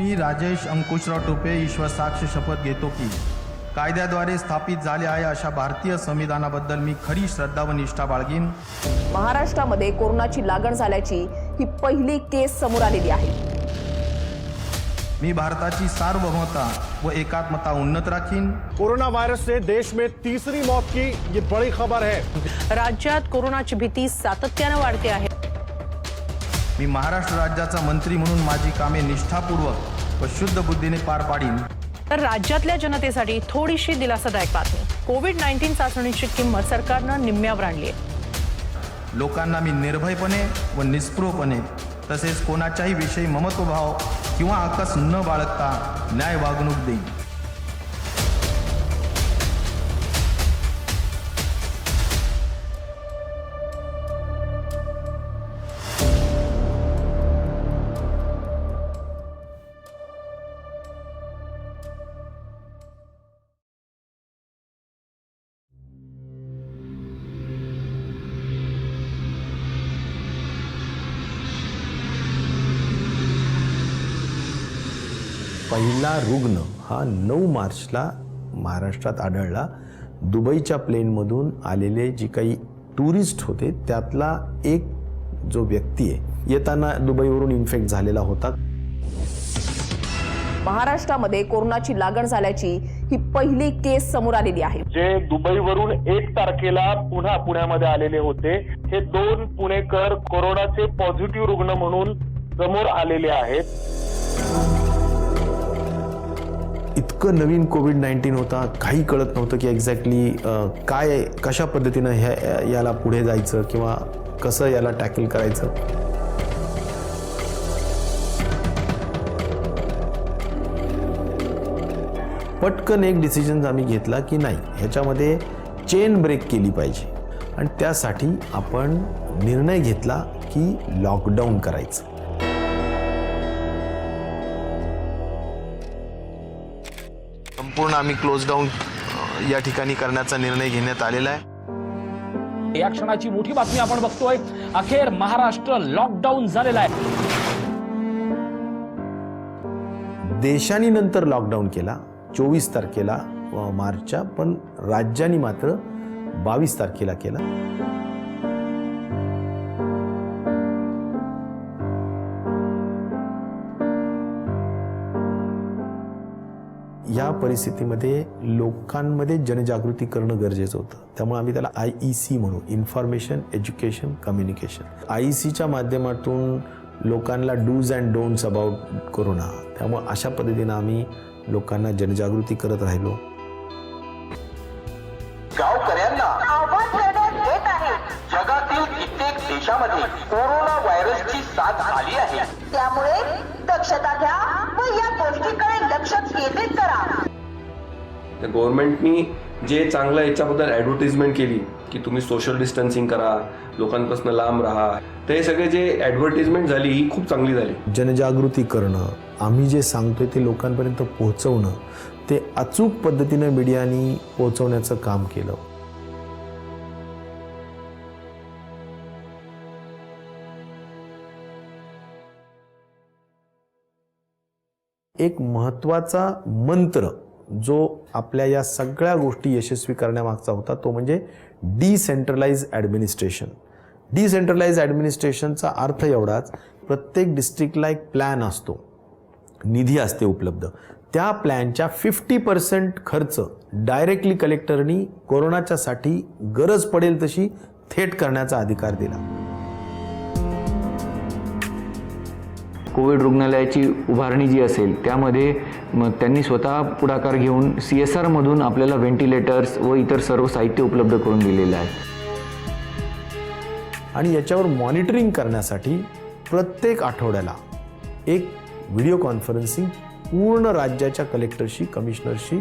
मी राजेश अंकुशराव टोपे ईश्वर साक्ष शपथ घेतो की कायद्याद्वारे स्थापित झाले आहे अशा भारतीय संविधानाबद्दल मी खरी श्रद्धा व निष्ठा बाळगीन. महाराष्ट्रामध्ये कोरोनाची लागण झाल्याची ही पहिली केस समोर आलेली आहे. मी भारताची सार्वभौमता व एकात्मता उन्नत राखीन. कोरोना वायरस से देश में तीसरी मौत की ये बड़ी खबर है। राज्यात कोरोनाची भीती सातत्यानं वाढते आहे. मी महाराष्ट्र राज्याचा मंत्री म्हणून माझी कामे निष्ठापूर्वक व शुद्ध बुद्धीने पार पाडीन. तर राज्यातल्या जनतेसाठी थोडीशी दिलासादायक बातमी. कोविड नाईन्टीन चाचणीची किंमत सरकारनं निम्म्यावर आणली आहे. लोकांना मी निर्भयपणे व निस्पृहपणे तसेच कोणाच्याही विषयी ममत्वभाव किंवा आकस न बाळगता न्याय वागणूक देईन. पहिला रुग्ण हा नऊ मार्चला महाराष्ट्रात आढळला. दुबईच्या प्लेनमधून आलेले जे काही टुरिस्ट होते त्यातला एक जो व्यक्ती आहे येताना दुबईवरून इन्फेक्ट झालेला होता. महाराष्ट्रामध्ये कोरोनाची लागण झाल्याची ही पहिली केस समोर आलेली आहे. जे दुबईवरून एक तारखेला पुन्हा पुण्यामध्ये आलेले होते हे दोन पुणेकर कोरोनाचे पॉझिटिव्ह रुग्ण म्हणून समोर आलेले आहेत. इतकं नवीन कोविड नाईन्टीन होता काही कळत नव्हतं की एक्झॅक्टली काय कशा पद्धतीनं ह्या याला पुढे जायचं किंवा कसं याला टॅकल करायचं. पटकन एक डिसिजन आम्ही घेतला की नाही ह्याच्यामध्ये चेन ब्रेक केली पाहिजे. आणि त्यासाठी आपण निर्णय घेतला की लॉकडाऊन करायचं. संपूर्ण आम्ही क्लोज डाऊन या ठिकाणी करण्याचा निर्णय घेण्यात आलेला आहे. या क्षणाची मोठी बातमी आपण बघतोय. अखेर महाराष्ट्र लॉकडाऊन झालेला आहे. देशाने नंतर लॉकडाऊन केला चोवीस तारखेला मार्चच्या पण राज्यांनी मात्र बावीस तारखेला केला. या परिस्थितीमध्ये लोकांमध्ये जनजागृती करणं गरजेचं होतं. त्यामुळे आम्ही त्याला आय ई सी म्हणू information education communication I E सीच्या माध्यमातून लोकांना dos and don'ts about corona त्यामुळे अशा पद्धतीनं आम्ही लोकांना जनजागृती करत राहिलो. जगातील कित्येक देशामध्ये कोरोना व्हायरसची साथ आली आहे. त्यामुळे दक्षता घ्या व या गोष्टीकडे लक्ष केंद्रित तर गव्हर्नमेंटनी जे चांगलं याच्याबद्दल ॲडव्हर्टिजमेंट केली की तुम्ही सोशल डिस्टन्सिंग करा लोकांपासून लांब राहा ते सगळे जे ॲडव्हर्टिजमेंट झाली ही खूप चांगली झाली. जनजागृती करणं आम्ही जे सांगतोय ते लोकांपर्यंत पोहोचवणं ते अचूक पद्धतीनं मीडियानी पोहोचवण्याचं काम केलं. एक महत्त्वाचा मंत्र जो आपल्या या सगळ्या गोष्टी यशस्वी करण्यामागचा होता तो म्हणजे डिसेंट्रलाइज ॲडमिनिस्ट्रेशन डिसेंट्रलाइज ॲडमिनिस्ट्रेशनचा अर्थ एवढाच प्रत्येक डिस्ट्रिक्टला एक प्लॅन असतो. निधी असते उपलब्ध. त्या प्लॅनच्या फिफ्टी पर्सेंट खर्च डायरेक्टली कलेक्टरनी कोरोनाच्यासाठी गरज पडेल तशी थेट करण्याचा अधिकार दिला. कोविड रुग्णालयाची उभारणी जी असेल त्यामध्ये मग त्यांनी स्वतः पुढाकार घेऊन सी एस आरमधून आपल्याला व्हेंटिलेटर्स व इतर सर्व साहित्य उपलब्ध करून दिलेलं आहे. आणि याच्यावर मॉनिटरिंग करण्यासाठी प्रत्येक आठवड्याला एक व्हिडिओ कॉन्फरन्सिंग पूर्ण राज्याच्या कलेक्टरशी कमिशनरशी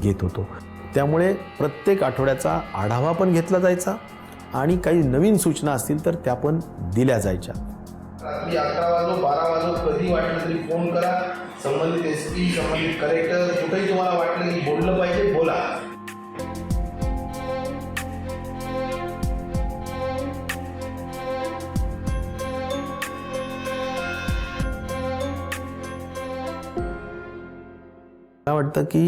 घेत होतो. त्यामुळे प्रत्येक आठवड्याचा आढावा पण घेतला जायचा आणि काही नवीन सूचना असतील तर त्या पण दिल्या जायच्या. रात्री अकरा वाजो बारा वाजो कधी वाटलं तरी फोन करा. संबंधित एस पी संबंधित कलेक्टर कुठेही तुम्हाला वाटलं की बोललं पाहिजे बोला. मला वाटतं की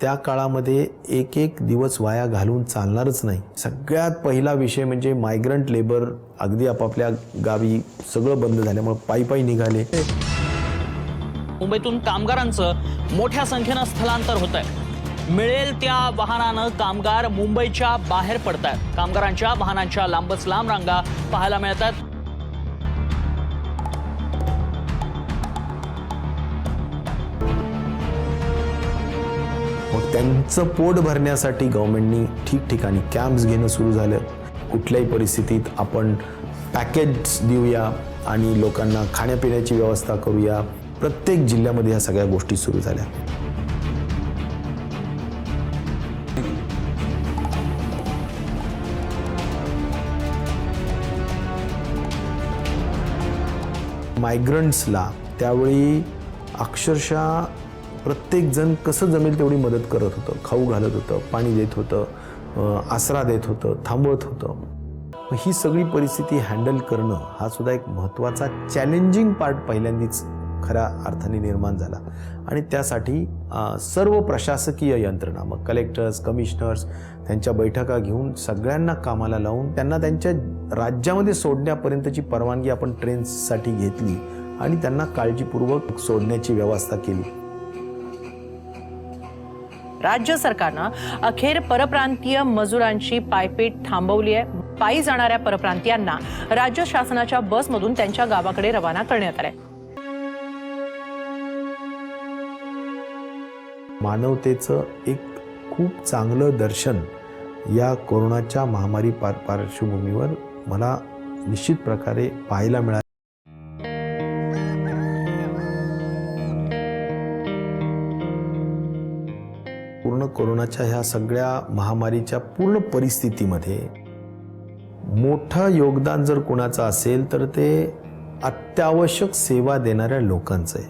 त्या काळामध्ये एक एक दिवस वाया घालून चालणारच नाही. सगळ्यात पहिला विषय म्हणजे मायग्रंट लेबर अगदी आपापल्या गावी सगळं बंद झाल्यामुळे पायी पायी निघाले. मुंबईतून कामगारांचं मोठ्या संख्येनं स्थलांतर होत आहे मिळेल त्या वाहनानं कामगार मुंबईच्या बाहेर पडत आहेत कामगारांच्या वाहनांच्या लांबच लांब रांगा पाहायला मिळतात त्यांचं पोट भरण्यासाठी गव्हर्नमेंटनी ठिकठिकाणी कॅम्प्स घेणं सुरू झालं. कुठल्याही परिस्थितीत आपण पॅकेज देऊया आणि लोकांना खाण्यापिण्याची व्यवस्था करूया. प्रत्येक जिल्ह्यामध्ये ह्या सगळ्या गोष्टी सुरू झाल्या. मायग्रंट्सला त्यावेळी अक्षरशः प्रत्येकजण कसं जमेल तेवढी मदत करत होतं. खाऊ घालत होतं पाणी देत होतं आसरा देत होतं थांबवत होतं. ही सगळी परिस्थिती हँडल करणं हा सुद्धा एक महत्त्वाचा चॅलेंजिंग पार्ट पहिल्यांदाच खऱ्या अर्थाने निर्माण झाला. आणि त्यासाठी सर्व प्रशासकीय यंत्रणा मग कलेक्टर्स कमिशनर्स त्यांच्या बैठका घेऊन सगळ्यांना कामाला लावून त्यांना त्यांच्या राज्यामध्ये सोडण्यापर्यंतची परवानगी आपण ट्रेन्ससाठी घेतली आणि त्यांना काळजीपूर्वक सोडण्याची व्यवस्था केली. राज्य सरकारनं अखेर परप्रांतीय मजुरांची पायपीट थांबवली आहे. पायी जाणाऱ्या परप्रांतीयांना राज्य शासनाच्या बसमधून त्यांच्या गावाकडे रवाना करण्यात आलंय. मानवतेचं एक खूप चांगलं दर्शन या कोरोनाच्या महामारी पार पार्श्वभूमीवर मला निश्चित प्रकारे पाहायला मिळालं. कोरोनाच्या ह्या सगळ्या महामारीच्या पूर्ण परिस्थितीमध्ये मोठं योगदान जर कोणाचं असेल तर ते अत्यावश्यक सेवा देणाऱ्या लोकांचं आहे.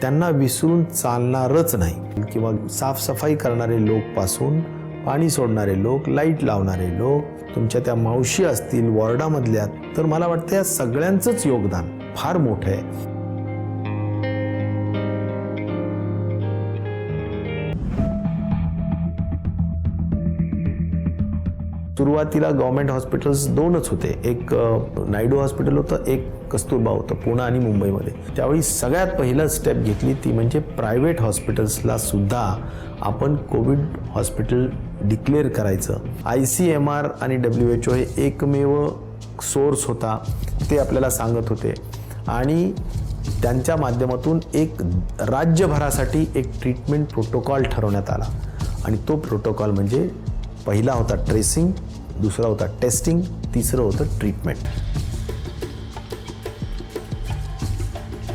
त्यांना विसरून चालणारच नाही. किंवा साफसफाई करणारे लोक पासून पाणी सोडणारे लोक लाइट लावणारे लोक तुमच्या त्या मावशी असतील वॉर्डामधल्या तर मला वाटतं या सगळ्यांचंच योगदान फार मोठं आहे. सुरुवातीला गव्हर्मेंट हॉस्पिटल्स दोनच होते. एक नायडू हॉस्पिटल होतं एक कस्तुरबा होतं पुणे आणि मुंबईमध्ये. त्यावेळी सगळ्यात पहिलं स्टेप घेतली ती म्हणजे प्रायव्हेट हॉस्पिटल्सला सुद्धा आपण कोविड हॉस्पिटल डिक्लेअर करायचं. आय सी एम आर आणि डब्ल्यू एच ओ हे एकमेव सोर्स होता ते आपल्याला सांगत होते. आणि त्यांच्या माध्यमातून एक राज्यभरासाठी एक ट्रीटमेंट प्रोटोकॉल ठरवण्यात आला. आणि तो प्रोटोकॉल म्हणजे पहिला होता ट्रेसिंग दुसरा होता टेस्टिंग तिसरं होतं ट्रीटमेंट.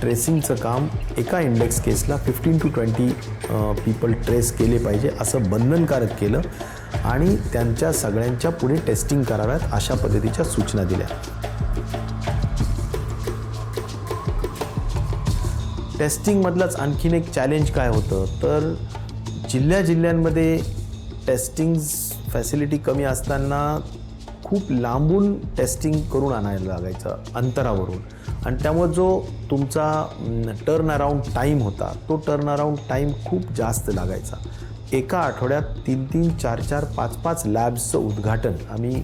ट्रेसिंगचं काम एका index Kesla fifteen to twenty people trace केले पाहिजे असं बंधनकारक केलं आणि त्यांच्या सगळ्यांच्या पुढे टेस्टिंग कराव्यात अशा पद्धतीच्या सूचना दिल्या. टेस्टिंगमधलाच आणखीन एक चॅलेंज काय होतं? तर जिल्ह्या जिल्ह्यांमध्ये टेस्टिंग्स फॅसिलिटी कमी असताना खूप लांबून टेस्टिंग करून आणायला लागायचं अंतरावरून. आणि त्यामुळे जो तुमचा टर्न अराऊंड टाईम होता तो टर्न अराऊंड टाईम खूप जास्त लागायचा. एका आठवड्यात तीन तीन चार चार पाच पाच लॅब्सचं उद्घाटन आम्ही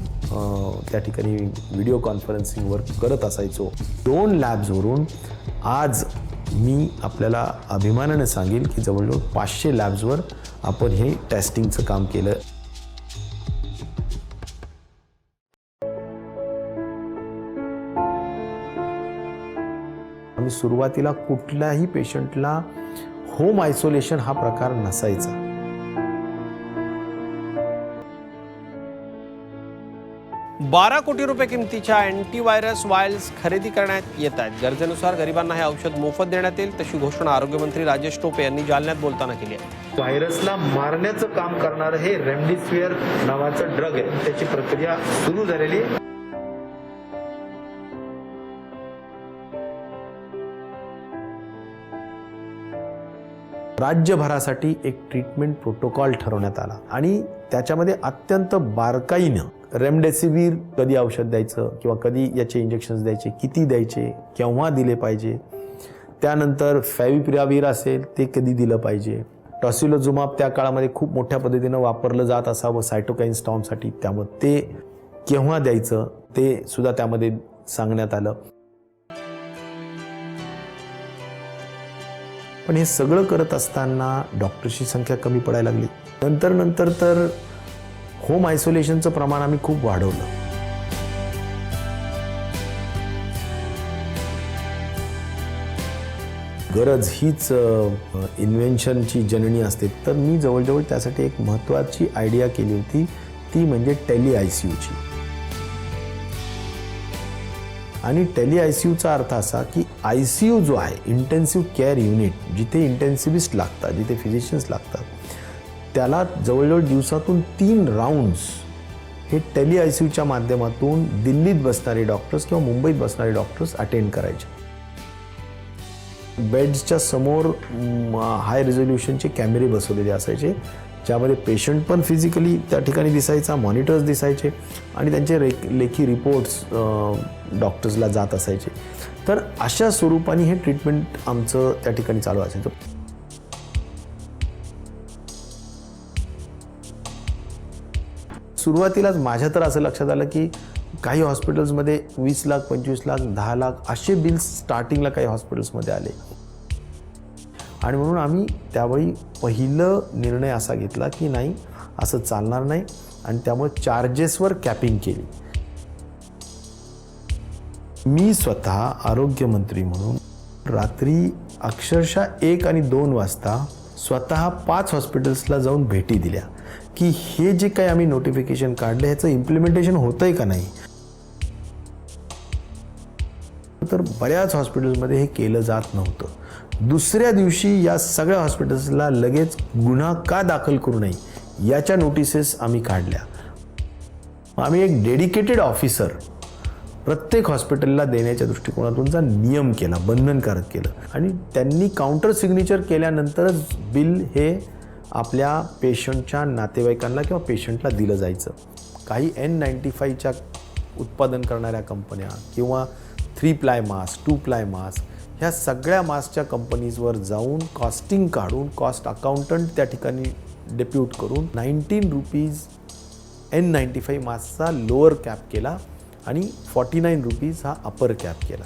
त्या ठिकाणी व्हिडिओ कॉन्फरन्सिंगवर करत असायचो. दोन लॅब्सवरून आज मी आपल्याला अभिमानाने सांगेल की जवळजवळ पाचशे लॅब्सवर आपण हे टेस्टिंगचं काम केलं. आम्ही सुरुवातीला कुठल्याही पेशंटला होम आयसोलेशन हा प्रकार नसायचा. बारा कोटी रुपये किमतीच्या अँटीव्हायरस वायल्स खरेदी करण्यात येत आहेत. गरजेनुसार गरिबांना हे औषध मोफत देण्यात येईल तशी घोषणा आरोग्यमंत्री राजेश टोपे यांनी जालन्यात बोलताना केली आहे. व्हायरसला मारण्याचं काम करणारं हे रेमडिसिविर नावाचं ड्रग आहे. त्याची प्रक्रिया सुरू झालेली आहे. राज्यभरासाठी एक ट्रीटमेंट प्रोटोकॉल ठरवण्यात आला. आणि त्याच्यामध्ये अत्यंत बारकाईनं रेमडेसिवीर कधी औषध द्यायचं किंवा कधी याचे इंजेक्शन्स द्यायचे किती द्यायचे केव्हा दिले पाहिजे त्यानंतर फॅविप्रियावीर असेल ते कधी दिलं पाहिजे. टॉसिलोजुमाब त्या काळामध्ये खूप मोठ्या पद्धतीनं वापरलं जात असावं सायटोकाईन स्टॉमसाठी त्यामुळे ते केव्हा द्यायचं ते सुद्धा त्यामध्ये सांगण्यात आलं. पण हे सगळं करत असताना डॉक्टरची संख्या कमी पडायला लागली. नंतर नंतर तर होम आयसोलेशनचं प्रमाण आम्ही खूप वाढवलं. गरज हीच इन्व्हेन्शनची जननी असते. तर मी जवळजवळ त्यासाठी एक महत्त्वाची आयडिया केली होती. ती म्हणजे टेली आय सी यूची आणि टेली आय सी यूचा अर्थ असा की आय सी यू जो आहे इंटेन्सिव्ह केअर युनिट जिथे इंटेन्सिव्हिस्ट लागतात जिथे फिजिशियन्स लागतात त्याला जवळजवळ दिवसातून तीन राऊंड्स हे टेली आय सी यूच्या माध्यमातून दिल्लीत बसणारे डॉक्टर्स किंवा मुंबईत बसणारे डॉक्टर्स अटेंड करायचे. बेड्सच्या समोर हाय रेझोल्युशनचे कॅमेरे बसवलेले असायचे. ज्यामध्ये पेशंट पण फिजिकली त्या ठिकाणी दिसायचा मॉनिटर्स दिसायचे आणि त्यांचे रे लेखी रिपोर्ट्स डॉक्टर्सला जात असायचे. तर अशा स्वरूपाने हे ट्रीटमेंट आमचं त्या ठिकाणी चालू असायचं. सुरुवातीलाच माझ्या तर असं लक्षात आलं की काही हॉस्पिटल्समध्ये वीस लाख पंचवीस लाख दहा लाख असे बिल्स स्टार्टिंगला काही हॉस्पिटल्समध्ये आले. आणि म्हणून आम्ही त्यावेळी पहिलं निर्णय असा घेतला की नाही असं चालणार नाही. आणि त्यामुळे चार्जेसवर कॅपिंग केली. मी स्वतः आरोग्यमंत्री म्हणून रात्री अक्षरशः एक आणि दोन वाजता स्वतः पाच हॉस्पिटल्सला जाऊन भेटी दिल्या की हे जे काही आम्ही नोटिफिकेशन काढलं ह्याचं इम्प्लिमेंटेशन होतं आहे का नाही? तर बऱ्याच हॉस्पिटल्समध्ये हे केलं जात नव्हतं. दुसऱ्या दिवशी या सगळ्या हॉस्पिटल्सला लगेच गुन्हा का दाखल करू नये याच्या नोटिसेस आम्ही काढल्या. आम्ही एक डेडिकेटेड ऑफिसर प्रत्येक हॉस्पिटलला देण्याच्या दृष्टिकोनातूनचा नियम केला बंधनकारक केलं. आणि त्यांनी काउंटर सिग्नेचर केल्यानंतरच बिल हे आपल्या पेशंटच्या नातेवाईकांना किंवा पेशंटला दिलं जायचं. काही एन नाईन्टी फाईव्हच्या उत्पादन करणाऱ्या कंपन्या किंवा three ply mask two ply mask ह्या सगळ्या मास्कच्या कंपनीजवर जाऊन कॉस्टिंग काढून कॉस्ट अकाउंटंट त्या ठिकाणी डेप्यूट करून nineteen rupees N ninety five मास्कचा लोअर कॅप केला आणि फॉर्टी नाईन रुपीज हा अपर कॅप केला.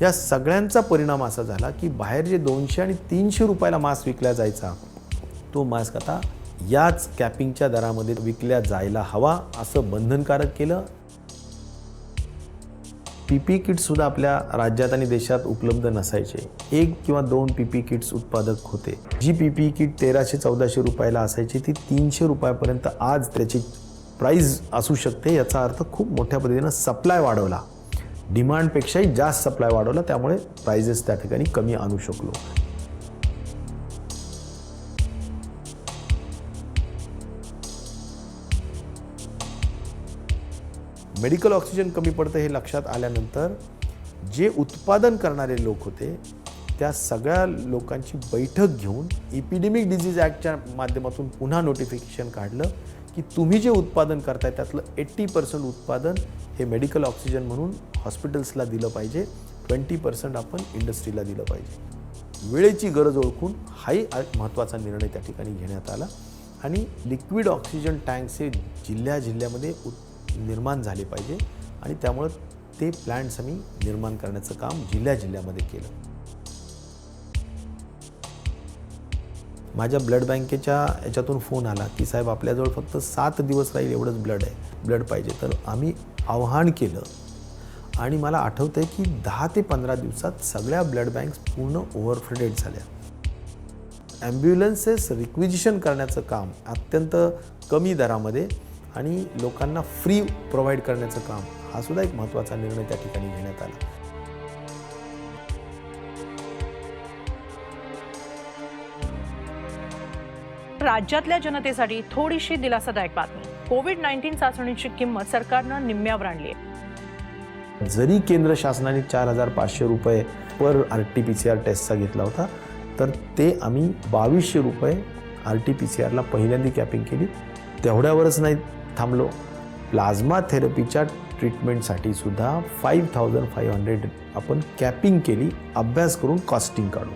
या सगळ्यांचा परिणाम असा झाला की बाहेर जे दोनशे आणि तीनशे रुपयाला मास्क विकला जायचा तो मास्क आता याच कॅपिंगच्या दरामध्ये विकल्या जायला हवा असं बंधनकारक केलं पी पी किट्ससुद्धा आपल्या राज्यात आणि देशात उपलब्ध नसायचे. एक किंवा दोन पी पी किट्स उत्पादक होते. जी पी पी किट तेराशे चौदाशे रुपयाला असायची ती तीनशे रुपयापर्यंत आज त्याची प्राईज असू शकते याचा अर्थ खूप मोठ्या पद्धतीनं सप्लाय वाढवला. डिमांडपेक्षाही जास्त सप्लाय वाढवला त्यामुळे प्राइजेस त्या ठिकाणी कमी आणू शकलो. मेडिकल ऑक्सिजन कमी पडतं हे लक्षात आल्यानंतर जे उत्पादन करणारे लोक होते त्या सगळ्या लोकांची बैठक घेऊन इपिडेमिक डिझीज ॲक्टच्या माध्यमातून पुन्हा नोटिफिकेशन काढलं की तुम्ही जे उत्पादन करताय त्यातलं एट्टी पर्सेंट उत्पादन हे मेडिकल ऑक्सिजन म्हणून हॉस्पिटल्सला दिलं पाहिजे. ट्वेंटी पर्सेंट आपण इंडस्ट्रीला दिलं पाहिजे. वेळेची गरज ओळखून हाही महत्त्वाचा निर्णय त्या ठिकाणी घेण्यात आला. आणि लिक्विड ऑक्सिजन टँक्स हे जिल्ह्या जिल्ह्यामध्ये उत् निर्माण झाले पाहिजे आणि त्यामुळं ते प्लॅन्ट्स आम्ही निर्माण करण्याचं काम जिल्ह्या जिल्ह्यामध्ये केलं. माझ्या ब्लड बँकेच्या याच्यातून फोन आला की साहेब आपल्याजवळ फक्त सात दिवस राहील एवढंच ब्लड आहे ब्लड पाहिजे. तर आम्ही आव्हान केलं आणि मला आठवतं आहे की दहा ते पंधरा दिवसात सगळ्या ब्लड बँक्स पूर्ण ओव्हरफ्लडेड झाल्या. ॲम्ब्युलन्सेस रिक्विजिशन करण्याचं काम अत्यंत कमी दरामध्ये आणि लोकांना फ्री प्रोव्हाइड करण्याचं काम हा सुद्धा एक महत्त्वाचा निर्णय त्या ठिकाणी घेण्यात आला. राज्यातल्या जनतेसाठी थोडीशी दिलासादायक बातमी. कोविड नाईन्टीन चाचणीची किंमत सरकारनं निम्म्यावर आणली आहे. जरी केंद्र शासनाने चार हजार पाचशे रुपये per R T P C R टेस्टचा घेतला होता तर ते आम्ही बावीसशे रुपये आर टी पी सी आरला पहिल्यांदा कॅपिंग केली. तेवढ्यावरच नाही थांबलो. प्लाझ्मा थेरपीच्या ट्रीटमेंटसाठी सुद्धा फाईव्ह थाउजंड फाईव्ह हंड्रेड आपण कॅपिंग केली अभ्यास करून कॉस्टिंग काढू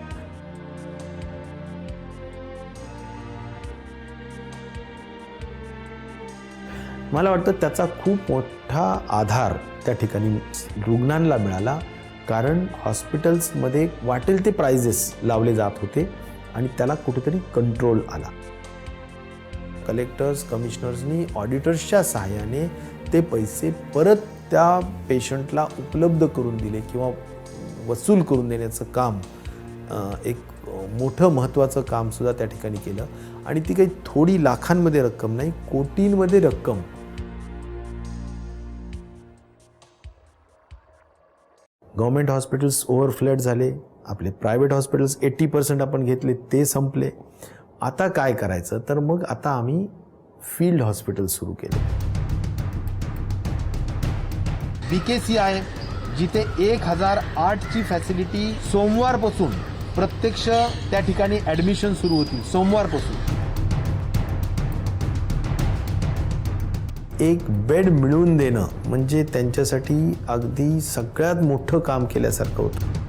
मला वाटतं त्याचा खूप मोठा आधार त्या ठिकाणी रुग्णांना मिळाला कारण हॉस्पिटल्समध्ये वाटेल ते प्राइजेस लावले जात होते आणि त्याला कुठेतरी कंट्रोल आला. कलेक्टर्स कमिशनर्सनी ऑडिटर्सच्या सहाय्याने ते पैसे परत त्या पेशंटला उपलब्ध करून दिले किंवा वसूल करून देण्याचं काम एक मोठं महत्त्वाचं कामसुद्धा त्या ठिकाणी केलं. आणि ती काही थोडी लाखांमध्ये रक्कम नाही कोटींमध्ये रक्कम. गव्हर्मेंट हॉस्पिटल्स ओव्हरफ्लड झाले. आपले प्रायव्हेट हॉस्पिटल्स एट्टी पर्सेंट आपण घेतले ते संपले. आता काय करायचं? तर मग आता आम्ही फील्ड हॉस्पिटल सुरू केले. बी के सी आहे जिथे एक हजार आठची फॅसिलिटी सोमवारपासून प्रत्यक्ष त्या ठिकाणी ॲडमिशन सुरू होतील सोमवारपासून. एक बेड मिळवून देणं म्हणजे त्यांच्यासाठी अगदी सगळ्यात मोठं काम केल्यासारखं होतं.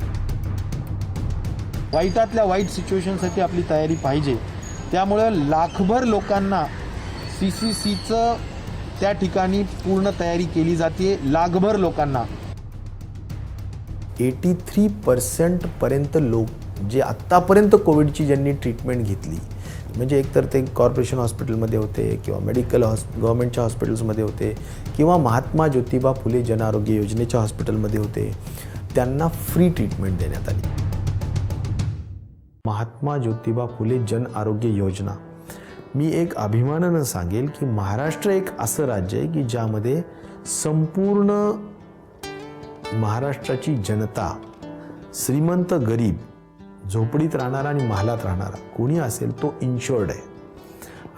वाईटातल्या वाईट सिच्युएशनसाठी आपली तयारी पाहिजे. त्यामुळं लाखभर लोकांना सी सी सीचं त्या ठिकाणी पूर्ण तयारी केली जाते लाखभर लोकांना. एटी थ्री पर्सेंटपर्यंत लोक जे आत्तापर्यंत कोविडची ज्यांनी ट्रीटमेंट घेतली म्हणजे एकतर ते कॉर्पोरेशन हॉस्पिटलमध्ये होते किंवा मेडिकल हॉस् गव्हर्मेंटच्या हॉस्पिटल्समध्ये होते किंवा महात्मा ज्योतिबा फुले जनआरोग्य योजनेच्या हॉस्पिटलमध्ये होते त्यांना फ्री ट्रीटमेंट देण्यात आली. महात्मा ज्योतिबा फुले जन आरोग्य योजना. मी एक अभिमानानं सांगेल की महाराष्ट्र एक असं राज्य आहे की ज्यामध्ये संपूर्ण महाराष्ट्राची जनता श्रीमंत गरीब झोपडीत राहणारा आणि महालात राहणारा कोणी असेल तो इन्शुअर्ड आहे.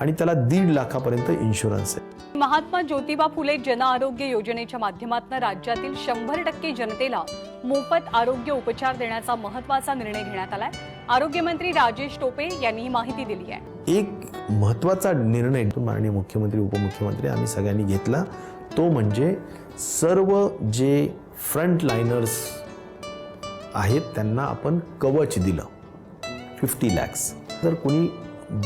आणि त्याला दीड लाखापर्यंत इन्शुरन्स आहे. महात्मा ज्योतिबा फुले जन आरोग्य योजनेच्या माध्यमातून राज्यातील शंभर टक्के जनतेला मोफत आरोग्य उपचार देण्याचा महत्त्वाचा निर्णय घेण्यात आलाय. आरोग्यमंत्री राजेश टोपे यांनी ही माहिती दिली आहे. एक महत्त्वाचा निर्णय तो माननीय मुख्यमंत्री उपमुख्यमंत्री आम्ही सगळ्यांनी घेतला. तो म्हणजे सर्व जे फ्रंट लाईनर्स आहेत त्यांना आपण कवच दिलं. फिफ्टी लॅक्स. जर कोणी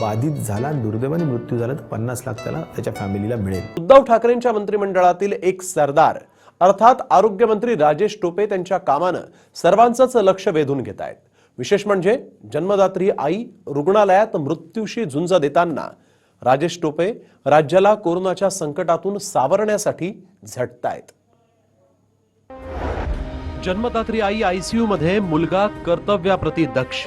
बाधित झाला दुर्दैवाने मृत्यू झाला तर पन्नास लाख त्याला त्याच्या फॅमिलीला मिळेल. उद्धव ठाकरेंच्या मंत्रिमंडळातील एक सरदार अर्थात आरोग्यमंत्री राजेश टोपे त्यांच्या कामानं सर्वांचंच लक्ष वेधून घेत आहेत. विशेष म्हणजे जन्मदात्री आई रुग्णालयात मृत्यूशी झुंज देताना राजेश टोपे राज्याला कोरोनाच्या संकटातून सावरण्यासाठी झटतायत. जन्मदात्री आई आयसीयू मध्ये मुलगा कर्तव्याप्रती दक्ष.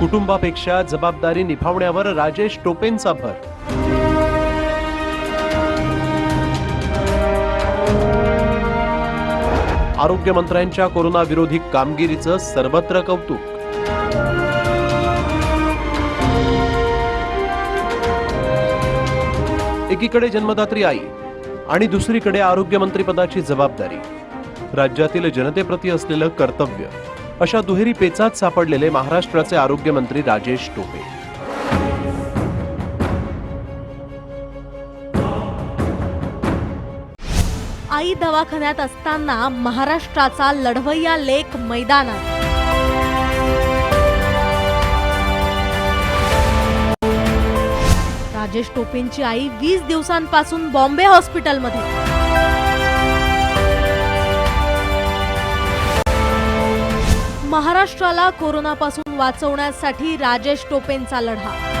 कुटुंबापेक्षा जबाबदारी निभावण्यावर राजेश टोपेंचा भर. आरोग्यमंत्र्यांच्या कोरोनाविरोधी कामगिरीचं सर्वत्र कौतुक. एकीकडे जन्मदात्री आई आणि दुसरीकडे आरोग्यमंत्रीपदाची जबाबदारी. राज्यातील जनतेप्रती असलेलं कर्तव्य. अशा दुहेरी पेचात सापडलेले महाराष्ट्राचे आरोग्यमंत्री राजेश टोपे. आई दवाखान्यात असताना महाराष्ट्राचा लढवय्या लेख मैदानात. राजेश टोपेंची आई वीस दिवसांपासून बॉम्बे हॉस्पिटलमध्ये. महाराष्ट्राला कोरोनापासून वाचवण्यासाठी राजेश टोपेंचा लढा.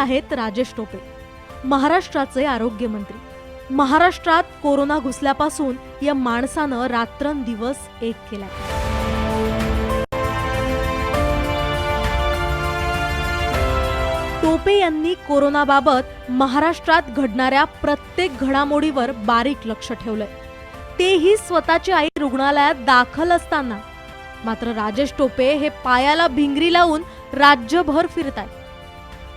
आहेत राजेश टोपे महाराष्ट्राचे आरोग्यमंत्री. महाराष्ट्रात कोरोना घुसल्यापासून या माणसानं रात्रंदिवस एक केला टोपे यांनी कोरोनाबाबत महाराष्ट्रात घडणाऱ्या प्रत्येक घडामोडीवर बारीक लक्ष ठेवलंय. तेही स्वतःची आई रुग्णालयात दाखल असताना. मात्र राजेश टोपे हे पायाला भिंगरी लावून राज्यभर फिरतायत.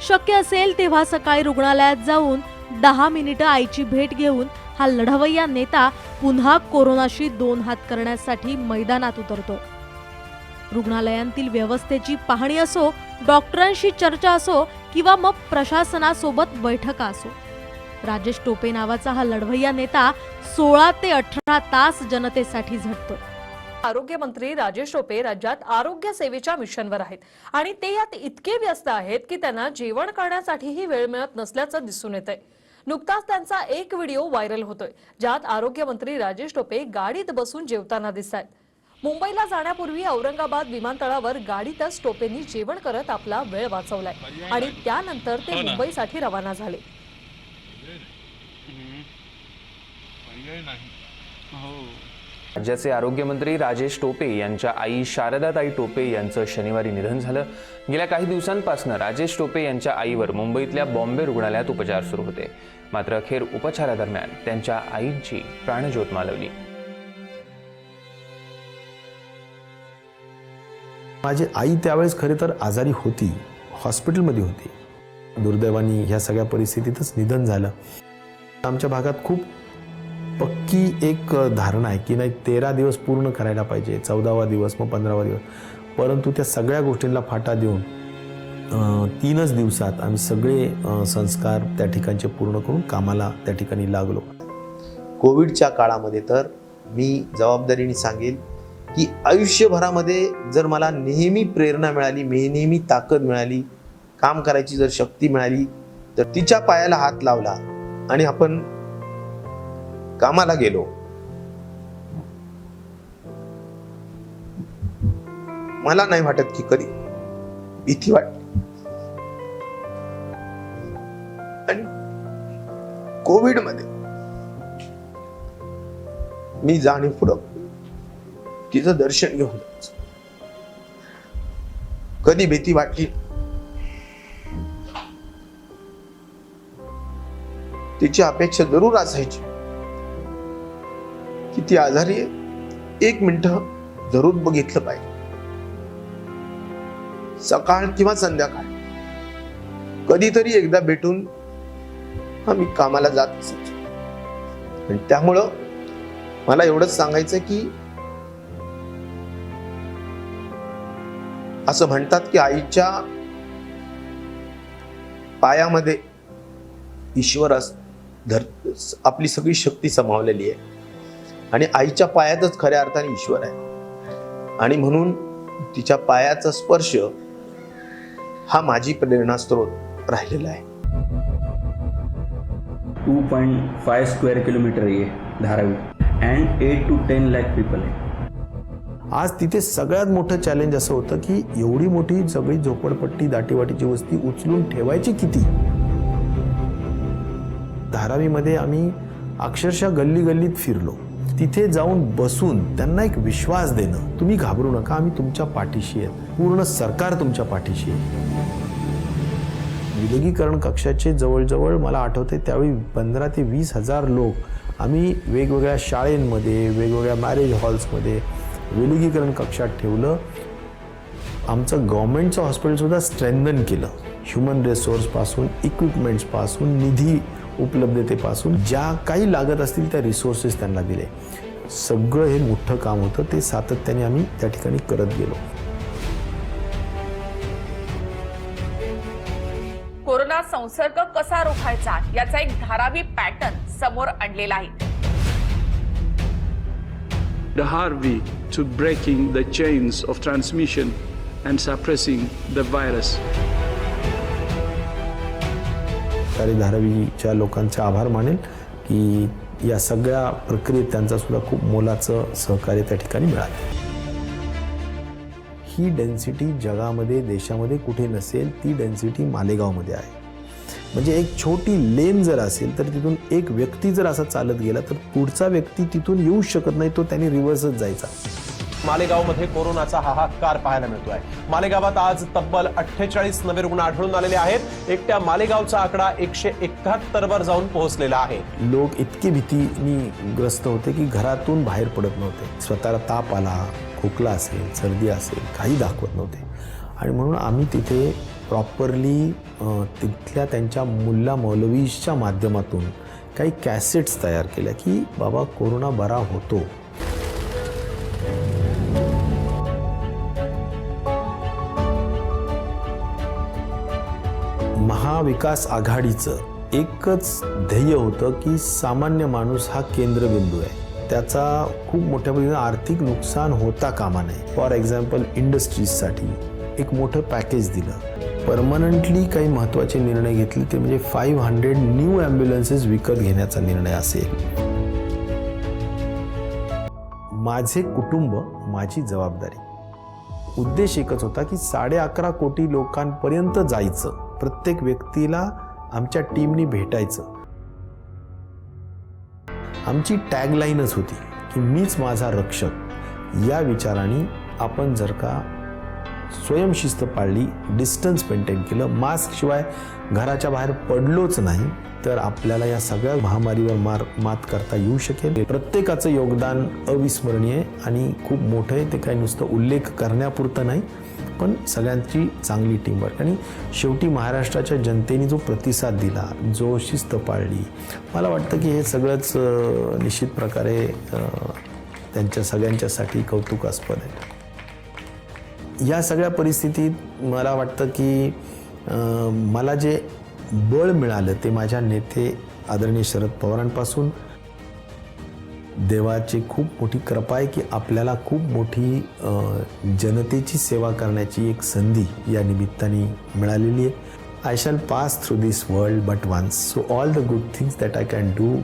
शक्य असेल तेव्हा सकाळी रुग्णालयात जाऊन दहा मिनिटं आईची भेट घेऊन हा लढवय्या नेता पुन्हा कोरोनाशी दोन हात करण्यासाठी मैदानात उतरतो. रुग्णालयांतील व्यवस्थेची पाहणी असो डॉक्टरांशी चर्चा असो किंवा मग प्रशासनासोबत बैठका असो. राजेश टोपे नावाचा हा लढवय्या नेता सोळा ते अठरा तास जनतेसाठी झटतो. आरोग्यमंत्री राजेश टोपे राज्यात आरोग्य सेवेच्या मिशनवर आहेत. आणि ते यात इतके व्यस्त आहेत की त्यांना जेवण करण्यासाठीही वेळ मिळत नसल्याचं दिसून येत आहे नुकताच त्यांचा एक व्हिडिओ व्हायरल होतोय ज्यात आरोग्यमंत्री राजेश टोपे गाडीत बसून जेवताना दिसत आहेत मुंबईला जाण्यापूर्वी औरंगाबाद विमानतळावर गाडीतच टोपेंनी जेवण करत आपला वेळ वाचवलाय. आणि त्यानंतर ते मुंबईसाठी रवाना झाले. राज्याचे आरोग्यमंत्री राजेश टोपे यांच्या आई शारदाताई टोपे यांचं शनिवारी निधन झालं. गेल्या काही दिवसांपासून राजेश टोपे यांच्या आईवर मुंबईतल्या बॉम्बे रुग्णालयात उपचार सुरू होते. मात्र अखेर उपचारादरम्यान त्यांच्या आईची प्राणज्योत मालवली. माझी आई त्यावेळेस खरे तर आजारी होती. हॉस्पिटलमध्ये होती. दुर्दैवानी ह्या सगळ्या परिस्थितीतच निधन झालं. आमच्या भागात खूप पक्की एक धारणा आहे की नाही तेरा दिवस पूर्ण करायला पाहिजे चौदावा दिवस मग पंधरावा दिवस. परंतु त्या सगळ्या गोष्टींना फाटा देऊन तीनच दिवसात आम्ही सगळे संस्कार त्या ठिकाणचे पूर्ण करून कामाला त्या ठिकाणी लागलो. कोविडच्या काळामध्ये तर मी जबाबदारीने सांगेल की आयुष्यभरामध्ये जर मला नेहमी प्रेरणा मिळाली नेहमी ताकद मिळाली काम करायची जर शक्ती मिळाली तर तिच्या पायाला हात लावला आणि आपण कामाला गेलो. मला नाही वाटत की कधी. भीती वाटली आणि कोविडमध्ये मी जाणीवपूर्वक तिचं दर्शन घेऊन कधी भीती वाटली? तिची अपेक्षा जरूर असायची. की ती आजारी आहे? एक मिनटं जरूर बघितलं पाहिजे. सकाळ किंवा संध्याकाळ. कधीतरी एकदा भेटून आम्ही कामाला जात असत आणि त्यामुळं मला एवढंच सांगायचं की असं म्हणतात की आईच्या पायामध्ये ईश्वर अस धर आपली सगळी शक्ती समावलेली आहे. आणि आईच्या पायातच खऱ्या अर्थाने ईश्वर आहे. आणि म्हणून तिच्या पायाचा स्पर्श हा माझी प्रेरणास्त्रोत राहिलेला आहे. Two point five square kilometre आहे Dharavi. And eight to ten lakh people आहे. आज तिथे सगळ्यात मोठं चॅलेंज असं होतं की एवढी मोठी सगळी झोपडपट्टी दाटीवाटीची वस्ती उचलून ठेवायची किती? धारावीमध्ये आम्ही अक्षरशः गल्ली गल्लीत फिरलो. तिथे जाऊन बसून त्यांना एक विश्वास देणं. तुम्ही घाबरू नका आम्ही तुमच्या पाठीशी आहेत. पूर्ण सरकार तुमच्या पाठीशी आहे. विलगीकरण कक्षाचे जवळजवळ मला आठवते त्यावेळी पंधरा ते वीस हजार लोक आम्ही वेगवेगळ्या शाळेंमध्ये वेगवेगळ्या मॅरेज हॉल्समध्ये विलगीकरण कक्षात ठेवलं. आमचं गव्हर्मेंटचं हॉस्पिटलसुद्धा स्ट्रेंथन केलं. ह्युमन रिसोर्सपासून इक्विपमेंट्सपासून निधी उपलब्धतेपासून ज्या काही लागत असतील त्या रिसोर्सेस त्यांना दिले. सगळं हे मोठं काम होतं ते सातत्याने आम्ही त्या ठिकाणी करत गेलो. कोरोना संसर्ग कसा रोखायचा याचा एक धारावी पॅटर्न समोर आणलेला आहे. The Harvey to breaking the chains of transmission and suppressing the virus. कार्य धारावीच्या लोकांचे आभार मानेल की या सगळ्या प्रक्रियेत त्यांचा सुद्धा खूप मोलाचं सहकार्य त्या ठिकाणी मिळालं. ही डेन्सिटी जगामध्ये देशामध्ये कुठे नसेल ती डेन्सिटी मालेगावमध्ये आहे. म्हणजे एक छोटी लेन जर असेल तर तिथून एक व्यक्ती जर असा चालत गेला तर पुढचा व्यक्ती तिथून येऊ शकत नाही तो त्याने रिव्हर्सच जायचा. मालेगावमध्ये कोरोनाचा हाहाकार पाहायला मिळतोय. मालेगावात आज तब्बल अठ्ठेचाळीस नवे रुग्ण आढळून आलेले आहेत. एकट्या मालेगावचा आकडा एकशे एकाहत्तर वर जाऊन पोहोचलेला आहे. लोक इतके भीतीनी ग्रस्त होते की घरातून बाहेर पडत नव्हते. स्वतःला ताप आला खोकला असेल सर्दी असेल काही दाखवत नव्हते. आणि म्हणून आम्ही तिथे प्रॉपरली तिथल्या त्यांच्या मुल्ला मौलवीच्या माध्यमातून काही कॅसेट्स तयार केल्या की बाबा कोरोना बरा होतो. महाविकास आघाडीचं एकच ध्येय होतं की सामान्य माणूस हा केंद्रबिंदू आहे. त्याचा खूप मोठ्या पद्धतीने आर्थिक नुकसान होता कामा नये. फॉर एक्झाम्पल इंडस्ट्रीजसाठी एक मोठं पॅकेज दिलं. परमनंटली काही महत्त्वाचे निर्णय घेतले ते म्हणजे फाईव्ह हंड्रेड न्यू ॲम्ब्युलन्सेस विकत घेण्याचा निर्णय असेल. माझे कुटुंब माझी जबाबदारी. उद्देश एकच होता की साडे अकरा कोटी लोकांपर्यंत जायचं. प्रत्येक व्यक्तीला आमच्या टीमनी भेटायचं. आमची टॅगलाईनच होती की मीच माझा रक्षक. या विचाराने आपण जर का स्वयंशिस्त पाळली डिस्टन्स मेंटेन केलं मास्क शिवाय घराच्या बाहेर पडलोच नाही तर आपल्याला या सगळ्या महामारीवर मार मात करता येऊ शकेल. प्रत्येकाचं योगदान अविस्मरणीय आहे आणि खूप मोठं आहे. ते काही नुसतं उल्लेख करण्यापुरतं नाही. पण सगळ्यांची चांगली टीमवर्क आणि शेवटी महाराष्ट्राच्या जनतेने जो प्रतिसाद दिला जो शिस्त पाळली मला वाटतं की हे सगळंच निश्चित प्रकारे त्यांच्या सगळ्यांच्यासाठी कौतुकास्पद आहे. या सगळ्या परिस्थितीत मला वाटतं की मला जे बळ मिळालं ते माझ्या नेते आदरणीय शरद पवारांपासून देवाची खूप मोठी कृपा आहे की आपल्याला खूप मोठी जनतेची सेवा करण्याची एक संधी या निमित्ताने मिळालेली आहे. I shall pass through this world but once so all the good things that I can do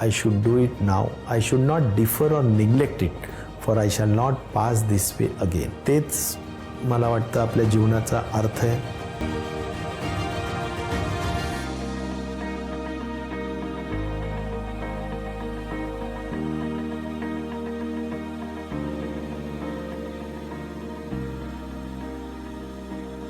I should do it now I should not defer or neglect it for I shall not pass this way again तेच मला वाटतं आपल्या जीवनाचा अर्थ आहे.